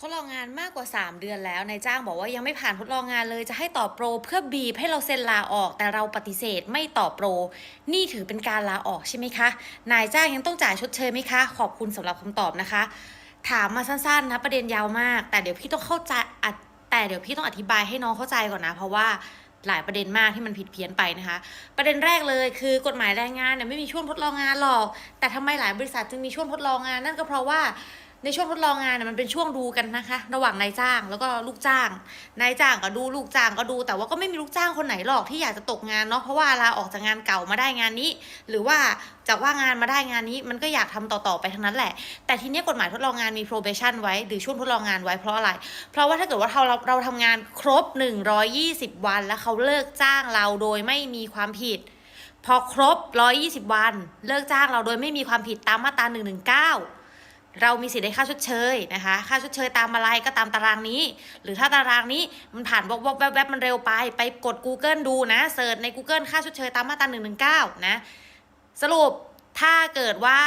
ทดลองงานมากกว่า 3 เดือนแล้วนายจ้างบอกว่ายังไม่ผ่านทดลองงานเลยจะให้ต่อโปรเพื่อบีบให้เราเซ็นลาออก แต่เราปฏิเสธไม่ต่อโปร นี่ถือเป็นการลาออกใช่ไหมคะ นายจ้างยังต้องจ่ายชดเชยไหมคะ ขอบคุณสำหรับคำตอบนะคะ ถามมาสั้นๆนะประเด็นยาวมาก แต่เดี๋ยวพี่ต้องเข้าใจแต่เดี๋ยวพี่ต้องอธิบายให้น้องเข้าใจก่อนนะ เพราะว่าหลายประเด็นมากที่มันผิดเพี้ยนไปนะคะ ประเด็นแรกเลยคือกฎหมายแรงงานเนี่ยไม่มีช่วงทดลองงานหรอก แต่ทำไมหลายบริษัทจึงมีช่วงทดลองงาน นั่นก็เพราะว่า ในช่วงทดลองงานเนี่ยมันเป็นช่วงดูกันนะคะ ระหว่างนายจ้างแล้วก็ลูกจ้าง นายจ้างก็ดูลูกจ้างก็ดู แต่ว่าก็ไม่มีลูกจ้างคนไหนหรอกที่อยากจะตกงานเนาะเพราะว่าลาออกจากงานเก่ามาได้งานนี้ หรือว่าจากว่างานมาได้งานนี้ มันก็อยากทำต่อๆไปทั้งนั้นแหละ แต่ทีนี้กฎหมายทดลองงานมี probation ไว้ หรือช่วงทดลองงานไว้เพราะอะไร เพราะว่าถ้าเกิดว่าเราเราเราทำงานครบ 120 วัน แล้วเขาเลิกจ้างเราโดยไม่มีความผิด พอครบ 120 วัน เลิกจ้างเราโดยไม่มีความผิดตามมาตรา119 เรามีสิทธิ์ได้ค่าชดเชยนะคะ ค่าชดเชยตามอะไรก็ตามตารางนี้ หรือถ้าตารางนี้มันผ่านวอกวอกแวบแวบมันเร็วไป ไปกด Google ดูนะเสิร์ชใน Google ค่าชดเชยตามมาตรา119 นะ สรุปถ้าเกิดว่า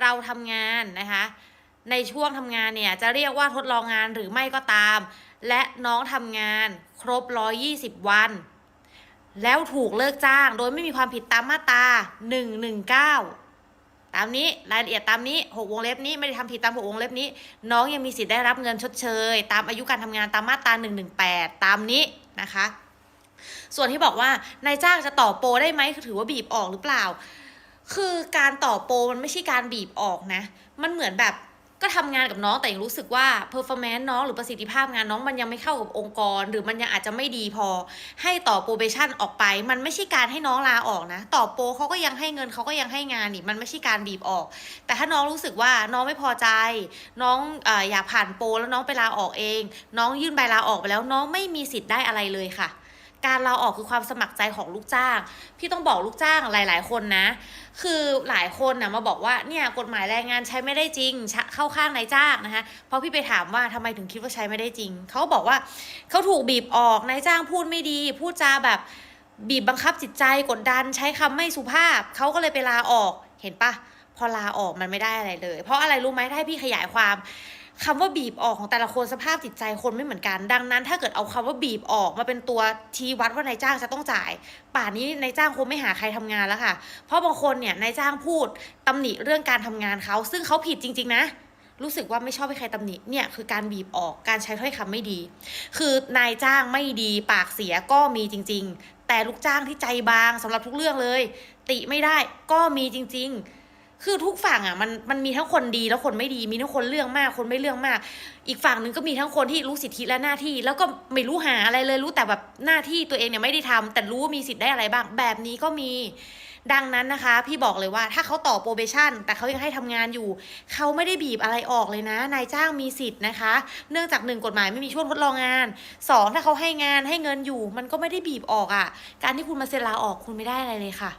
เราทำงานนะคะในช่วงทำงานเนี่ยจะเรียกว่าทดลองงานหรือไม่ก็ตาม และน้องทำงานครบ 120 วัน แล้วถูกเลิกจ้างโดยไม่มีความผิดตามมาตรา119 ตามนี้รายละเอียดตามนี้ 6 วงเล็บนี้ไม่ได้ทำผิดตาม 6 วงเล็บนี้ น้องยังมีสิทธิ์ได้รับเงินชดเชย ตามอายุการทำงานตามมาตรา 118 ตามนี้นะคะ ส่วนที่บอกว่านายจ้างจะต่อโปรได้ไหมคือถือว่าบีบออกหรือเปล่า คือการต่อโปรมันไม่ใช่การบีบออกนะ มันเหมือนแบบ ก็ทำงานกับน้องแต่ยังรู้สึกว่า performance น้องหรือประสิทธิภาพงานน้องมันยังไม่เข้ากับองค์กร หรือมันยังอาจจะไม่ดีพอ ให้ต่อ probation ออกไป มันไม่ใช่การให้น้องลาออกนะ ต่อโปรเขาก็ยังให้เงินเขาก็ยังให้งานนี่มันไม่ใช่การบีบออก แต่ถ้าน้องรู้สึกว่าน้องไม่พอใจ น้องอออยากผ่านโปรแล้วน้องไปลาออกเอง น้องยื่นใบลาออกไปแล้วน้องไม่มีสิทธิ์ได้อะไรเลยค่ะ การลาออกคือความสมัครใจของลูกจ้าง พี่ต้องบอกลูกจ้างหลาย ๆ คนนะ คือหลายคนนะมาบอกว่าเนี่ยกฎหมายแรงงานใช้ไม่ได้จริง เข้าข้างนายจ้างนะคะเพราะพี่ไปถามว่าทำไมถึงคิดว่าใช้ไม่ได้จริง เขาบอกว่าเขาถูกบีบออกนายจ้างพูดไม่ดี พูดจาแบบบีบบังคับจิตใจกดดันใช้คำไม่สุภาพ เขาก็เลยไปลาออกเห็นปะพอลาออกมันไม่ได้อะไรเลย เพราะอะไรรู้ไหมถ้าให้พี่ขยายความ คำว่าบีบออกของแต่ละคนสภาพจิตใจคนไม่เหมือนกัน ดังนั้น ถ้าเกิดเอาคำว่าบีบออกมาเป็นตัวชี้วัดว่านายจ้างจะต้องจ่าย ป่านนี้นายจ้างคงไม่หาใครทำงานแล้วค่ะ เพราะบางคนเนี่ยนายจ้างพูดตำหนิเรื่องการทำงานเขาซึ่งเขาผิดจริง ๆ นะรู้สึกว่าไม่ชอบให้ใครตำหนิเนี่ยคือการบีบออกการใช้ถ้อยคำไม่ดี คือนายจ้างไม่ดีปากเสียก็มีจริง ๆ แต่ลูกจ้างที่ใจบางสำหรับทุกเรื่องเลย ติไม่ได้ก็มีจริง ๆ คือทุกฝั่งอะมันมันมีทั้งคนดีแล้วคนไม่ดีมีทั้งคนเรื่องมากคนไม่เรื่องมาก อีกฝั่งหนึ่งก็มีทั้งคนที่รู้สิทธิและหน้าที่ แล้วก็ไม่รู้หาอะไรเลยรู้แต่แบบหน้าที่ตัวเองเนี่ยไม่ได้ทำแต่รู้ว่ามีสิทธิ์ได้อะไรบ้าง แบบนี้ก็มีดังนั้นนะคะ พี่บอกเลยว่าถ้าเขาต่อโปรเบชั่น แต่เขายังให้ทำงานอยู่ เขาไม่ได้บีบอะไรออกเลยนะ นายจ้างมีสิทธิ์นะคะ เนื่องจากหนึ่งกฎหมายไม่มีช่วงทดลองงานสองถ้าเขาให้งานให้เงินอยู่ มันก็ไม่ได้บีบออกอะ่ะ การที่คุณมาเซ็นลาออกคุณไม่ได้อะไรเลยค่ะ